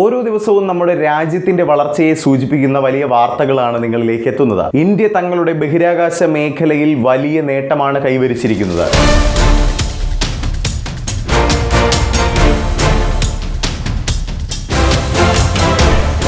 ഓരോ ദിവസവും നമ്മുടെ രാജ്യത്തിന്റെ വളർച്ചയെ സൂചിപ്പിക്കുന്ന വലിയ വാർത്തകളാണ് നിങ്ങളിലേക്ക് എത്തുന്നത്. ഇന്ത്യ തങ്ങളുടെ ബഹിരാകാശ മേഖലയിൽ വലിയ നേട്ടമാണ് കൈവരിച്ചിരിക്കുന്നത്.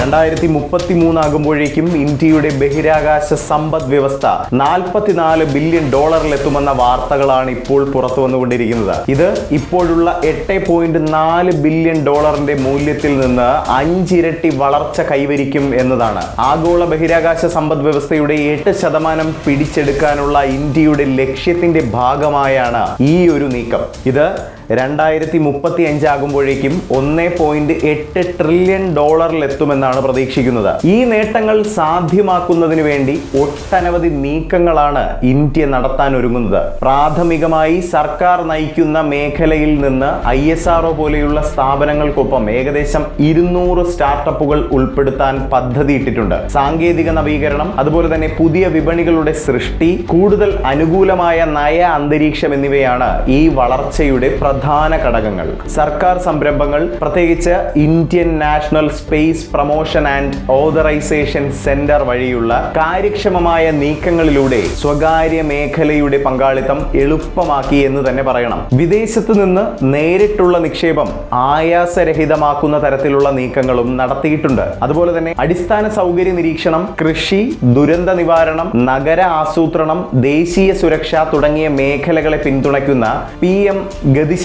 രണ്ടായിരത്തി മുപ്പത്തി മൂന്നാകുമ്പോഴേക്കും ഇന്ത്യയുടെ ബഹിരാകാശ സമ്പദ് വ്യവസ്ഥ നാൽപ്പത്തിനാല് ബില്യൺ ഡോളറിലെത്തുമെന്ന വാർത്തകളാണ് ഇപ്പോൾ പുറത്തു വന്നുകൊണ്ടിരിക്കുന്നത്. ഇത് ഇപ്പോഴുള്ള എട്ട് പോയിന്റ് നാല് ബില്യൺ ഡോളറിന്റെ മൂല്യത്തിൽ നിന്ന് അഞ്ചിരട്ടി വളർച്ച കൈവരിക്കും എന്നതാണ്. ആഗോള ബഹിരാകാശ സമ്പദ് വ്യവസ്ഥയുടെ എട്ട് ശതമാനം പിടിച്ചെടുക്കാനുള്ള ഇന്ത്യയുടെ ലക്ഷ്യത്തിന്റെ ഭാഗമായാണ് ഈ ഒരു നീക്കം. ഇത് രണ്ടായിരത്തി മുപ്പത്തി അഞ്ചാകുമ്പോഴേക്കും ഒന്ന് പോയിന്റ് എട്ട് ട്രില്യൺ ഡോളറിലെത്തുമെന്നാണ് പ്രതീക്ഷിക്കുന്നത്. ഈ നേട്ടങ്ങൾ സാധ്യമാക്കുന്നതിന് വേണ്ടി ഒട്ടനവധി നീക്കങ്ങളാണ് ഇന്ത്യ നടത്താൻ ഒരുങ്ങുന്നത് പ്രാഥമികമായി സർക്കാർ നയിക്കുന്ന മേഖലയിൽ നിന്ന് ഐ എസ് ആർ പോലെയുള്ള സ്ഥാപനങ്ങൾക്കൊപ്പം ഏകദേശം ഇരുന്നൂറ് സ്റ്റാർട്ടപ്പുകൾ ഉൾപ്പെടുത്താൻ പദ്ധതിയിട്ടിട്ടുണ്ട്. സാങ്കേതിക നവീകരണം അതുപോലെ തന്നെ പുതിയ വിപണികളുടെ സൃഷ്ടി കൂടുതൽ അനുകൂലമായ നയ അന്തരീക്ഷം എന്നിവയാണ് ഈ വളർച്ചയുടെ പ്രധാന ഘടകങ്ങൾ. സർക്കാർ സംരംഭങ്ങൾ പ്രത്യേകിച്ച് Indian National Space Promotion and Authorisation Centre വഴിയുള്ള കാര്യക്ഷമമായ നീക്കങ്ങളിലൂടെ സ്വകാര്യ മേഖലയുടെ പങ്കാളിത്തം എളുപ്പമാക്കി എന്ന് തന്നെ പറയണം. വിദേശത്ത് നിന്ന് നേരിട്ടുള്ള നിക്ഷേപം ആയാസരഹിതമാക്കുന്ന തരത്തിലുള്ള നീക്കങ്ങളും നടത്തിയിട്ടുണ്ട്. അതുപോലെ തന്നെ അടിസ്ഥാന സൗകര്യ നിരീക്ഷണം കൃഷി ദുരന്ത നിവാരണം നഗര ആസൂത്രണം ദേശീയ സുരക്ഷ തുടങ്ങിയ മേഖലകളെ പിന്തുണയ്ക്കുന്ന പി എം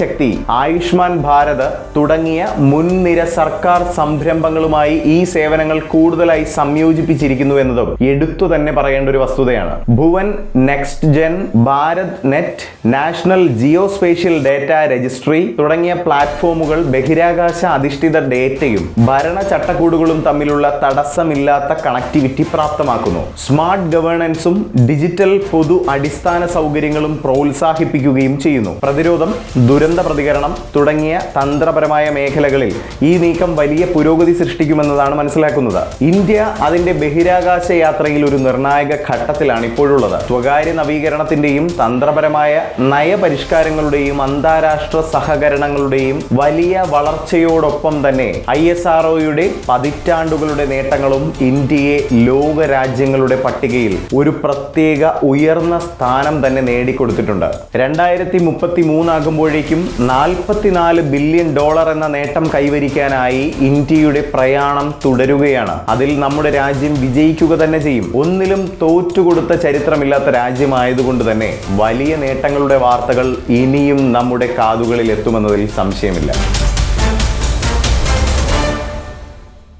ഗതിശക്തി ആയുഷ്മാൻ ഭാരത് തുടങ്ങിയ മുൻനിര സർക്കാർ സംരംഭങ്ങളുമായി ഈ സേവനങ്ങൾ കൂടുതലായി സംയോജിപ്പിച്ചിരിക്കുന്നു എന്നതും എടുത്തു തന്നെ പറയേണ്ട ഒരു വസ്തുതയാണ്. Bhuvan next gen Bharat net national geospatial data registry തുടങ്ങിയ പ്ലാറ്റ്ഫോമുകൾ ബഹിരാകാശ അധിഷ്ഠിത ഡേറ്റയും ഭരണ ചട്ടക്കൂടുകളും തമ്മിലുള്ള തടസ്സമില്ലാത്ത കണക്ടിവിറ്റി പ്രാപ്തമാക്കുന്നു. സ്മാർട്ട് ഗവേണൻസും ഡിജിറ്റൽ പൊതു അടിസ്ഥാന സൗകര്യങ്ങളും പ്രോത്സാഹിപ്പിക്കുകയും ചെയ്യുന്നു. പ്രതിരോധം ദുരന്ത പ്രതികരണം തുടങ്ങിയ തന്ത്രപരമായ മേഖലകളിൽ ഈ നീക്കം വലിയ പുരോഗതി സൃഷ്ടിക്കുമെന്നതാണ് മനസ്സിലാക്കുന്നത്. ഇന്ത്യ അതിന്റെ ബഹിരാകാശ യാത്രയിൽ ഒരു നിർണായക ഘട്ടത്തിലാണ് ഇപ്പോഴുള്ളത്. സ്വകാര്യ നവീകരണത്തിന്റെയും തന്ത്രപരമായ നയപരിഷ്കാരങ്ങളുടെയും അന്താരാഷ്ട്ര സഹകരണങ്ങളുടെയും വലിയ വളർച്ചയോടൊപ്പം തന്നെ ഐ എസ് ആർ പതിറ്റാണ്ടുകളുടെ നേട്ടങ്ങളും ഇന്ത്യയെ ലോക രാജ്യങ്ങളുടെ പട്ടികയിൽ ഒരു പ്രത്യേക ഉയർന്ന സ്ഥാനം തന്നെ നേടിക്കൊടുത്തിട്ടുണ്ട്. രണ്ടായിരത്തി മുപ്പത്തി മൂന്നാകുമ്പോഴേക്കും നാൽപ്പത്തിനാല് ബില്യൺ ഡോളർ എന്ന നേട്ടം കൈവരിക്കാനായി ഇന്ത്യയുടെ പ്രയാണം തുടരുകയാണ്. അതിൽ നമ്മുടെ രാജ്യം വിജയിക്കുക തന്നെ ചെയ്യും. ഒന്നിലും തോറ്റുകൊടുത്ത ചരിത്രമില്ലാത്ത രാജ്യമായതുകൊണ്ട് തന്നെ വലിയ നേട്ടങ്ങളുടെ വാർത്തകൾ ഇനിയും നമ്മുടെ കാതുകളിൽ എത്തുമെന്നതിൽ സംശയമില്ല.